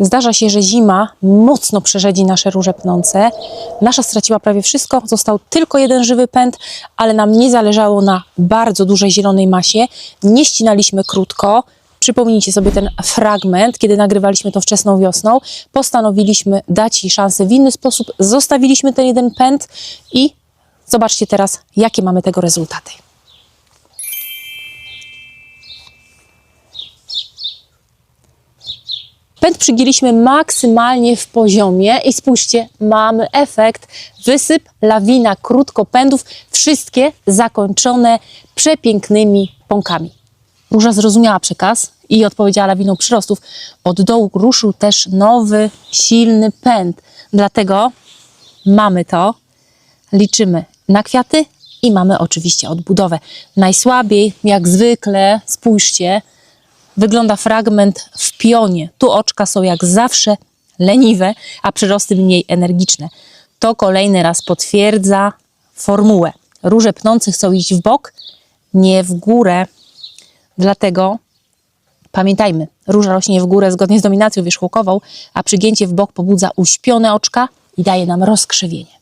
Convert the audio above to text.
Zdarza się, że zima mocno przerzedzi nasze róże pnące. Nasza straciła prawie wszystko, został tylko jeden żywy pęd, ale nam nie zależało na bardzo dużej zielonej masie. Nie ścinaliśmy krótko. Przypomnijcie sobie ten fragment, kiedy nagrywaliśmy to wczesną wiosną. Postanowiliśmy dać jej szansę w inny sposób. Zostawiliśmy ten jeden pęd i zobaczcie teraz, jakie mamy tego rezultaty. Pęd przygięliśmy maksymalnie w poziomie i spójrzcie, mamy efekt. Wysyp, lawina krótkopędów, wszystkie zakończone przepięknymi pąkami. Róża zrozumiała przekaz i odpowiedziała lawiną przyrostów. Od dołu ruszył też nowy, silny pęd. Dlatego mamy to, liczymy na kwiaty i mamy oczywiście odbudowę. Najsłabiej, jak zwykle, spójrzcie, wygląda fragment w pionie. Tu oczka są jak zawsze leniwe, a przyrosty mniej energiczne. To kolejny raz potwierdza formułę. Róże pnące chcą iść w bok, nie w górę. Dlatego pamiętajmy, róża rośnie w górę zgodnie z dominacją wierzchołkową, a przygięcie w bok pobudza uśpione oczka i daje nam rozkrzywienie.